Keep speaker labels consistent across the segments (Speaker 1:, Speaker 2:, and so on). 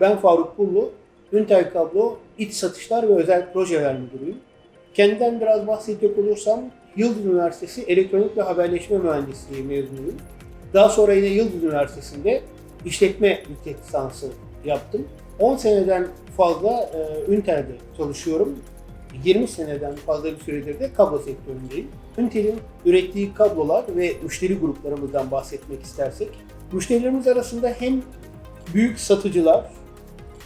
Speaker 1: Ben Faruk Pullu, Üntel Kablo İç Satışlar ve Özel Projeler Müdürüyüm. Kendimden biraz bahsedecek olursam, Yıldız Üniversitesi Elektronik ve Haberleşme Mühendisliği mezunuyum. Daha sonra yine Yıldız Üniversitesi'nde işletme yüksek lisansı yaptım. 10 seneden fazla e, Üntel'de çalışıyorum. 20 seneden fazla bir süredir de kablo sektöründeyim. Üntel'in ürettiği kablolar ve müşteri gruplarımızdan bahsetmek istersek, müşterilerimiz arasında hem büyük satıcılar,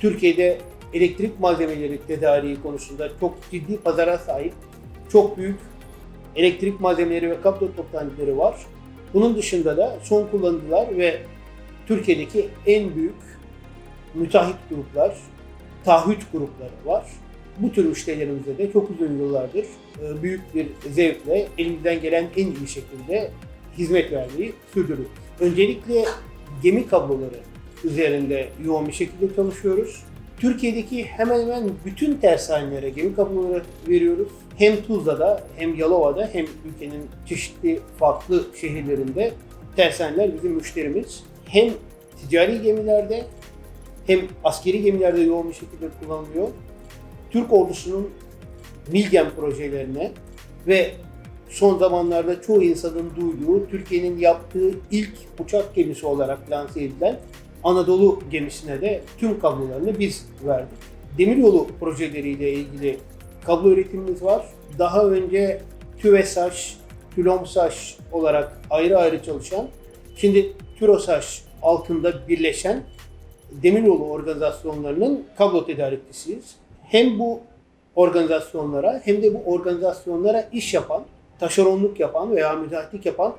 Speaker 1: Türkiye'de elektrik malzemeleri tedariği konusunda çok ciddi pazara sahip, çok büyük elektrik malzemeleri ve kablo toptancıları var. Bunun dışında da son kullanıcılar ve Türkiye'deki en büyük müteahhit gruplar, taahhüt grupları var. Bu tür müşterilerimize de çok uzun yıllardır e, büyük bir zevkle elimizden gelen en iyi şekilde hizmet vermeyi sürdürüyoruz. Öncelikle gemi kabloları üzerinde yoğun bir şekilde çalışıyoruz. Türkiye'deki hemen hemen bütün tersanelere gemi kabloları veriyoruz. Hem Tuzla'da hem Yalova'da hem ülkenin çeşitli farklı şehirlerinde tersaneler bizim müşterimiz. Hem ticari gemilerde hem askeri gemilerde yoğun bir şekilde kullanılıyor. Türk ordusunun Milgem projelerine ve son zamanlarda çoğu insanın duyduğu, Türkiye'nin yaptığı ilk uçak gemisi olarak lanse edilen Anadolu gemisine de tüm kablolarını biz verdik. Demiryolu projeleriyle ilgili kablo üretimimiz var. Daha önce TÜVESAŞ, TÜLOMSAŞ olarak ayrı ayrı çalışan, şimdi TÜROSAŞ altında birleşen demiryolu organizasyonlarının kablo tedarikçisiyiz. Hem bu organizasyonlara hem de bu organizasyonlara iş yapan, taşeronluk yapan veya müteahhitlik yapan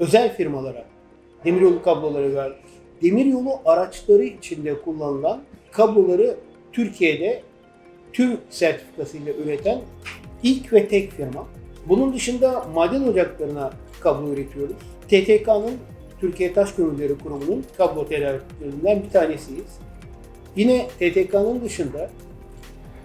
Speaker 1: özel firmalara demiryolu kabloları verdik. Demiryolu araçları içinde kullanılan kabloları Türkiye'de TÜV sertifikasıyla üreten ilk ve tek firma. Bunun dışında maden ocaklarına kablo üretiyoruz. TTK'nın Türkiye Taş Kömürleri Kurumu'nun kablo tedariklerinden bir tanesiyiz. Yine TTK'nın dışında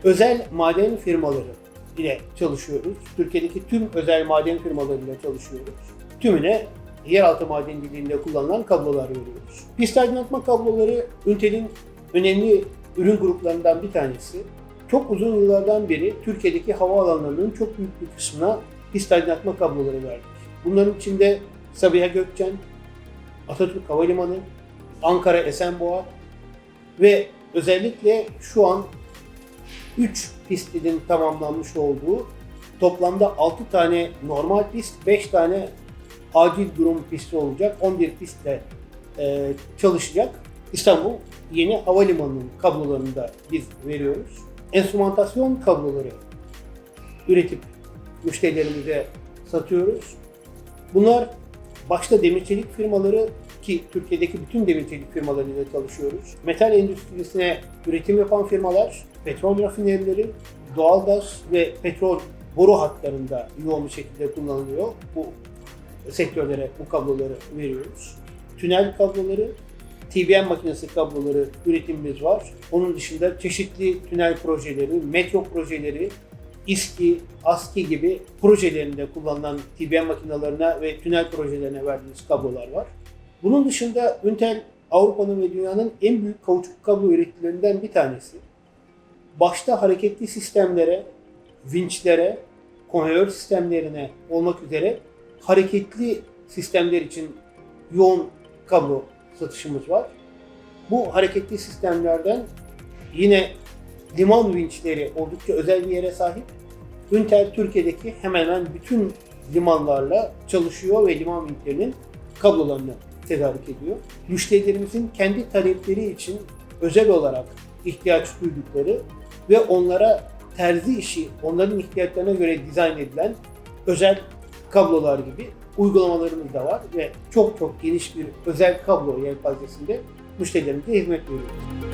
Speaker 1: özel maden firmaları ile çalışıyoruz. Türkiye'deki tüm özel maden firmalarıyla çalışıyoruz. Tümüne yeraltı madenciliğinde kullanılan kablolar veriyoruz. Pist aydınlatma kabloları Üntel'in önemli ürün gruplarından bir tanesi. Çok uzun yıllardan beri Türkiye'deki havaalanlarının çok büyük bir kısmına pist aydınlatma kabloları verdik. Bunların içinde Sabiha Gökçen, Atatürk Havalimanı, Ankara Esenboğa ve özellikle şu an 3 pistinin tamamlanmış olduğu toplamda 6 tane normal pist, 5 tane acil durum pisti olacak. 11 pistle e, çalışacak. İstanbul yeni havalimanının kablolarını da biz veriyoruz. Enstrümantasyon kabloları üretip müşterilerimize satıyoruz. Bunlar başta demir çelik firmaları ki Türkiye'deki bütün demir çelik firmalarıyla çalışıyoruz. Metal endüstrisine üretim yapan firmalar, petrol rafinerileri, doğalgaz ve petrol boru hatlarında yoğun bir şekilde kullanılıyor. Bu sektörlere bu kabloları veriyoruz. Tünel kabloları, TBM makinesi kabloları üretimimiz var. Onun dışında çeşitli tünel projeleri, metro projeleri, İSKİ, ASKİ gibi projelerinde kullanılan TBM makinalarına ve tünel projelerine verdiğimiz kablolar var. Bunun dışında Intel Avrupa'nın ve dünyanın en büyük kauçuk kablo üreticilerinden bir tanesi. Başta hareketli sistemlere, vinçlere, konveyör sistemlerine olmak üzere hareketli sistemler için yoğun kablo satışımız var. Bu hareketli sistemlerden yine liman vinçleri oldukça özel bir yere sahip. Üntel Türkiye'deki hemen hemen bütün limanlarla çalışıyor ve liman vinçlerinin kablolarını tedarik ediyor. Müşterilerimizin kendi talepleri için özel olarak ihtiyaç duydukları ve onlara terzi işi, onların ihtiyaçlarına göre dizayn edilen özel kablolar gibi uygulamalarımız da var ve çok çok geniş bir özel kablo yelpazesinde müşterilerimize hizmet veriyoruz.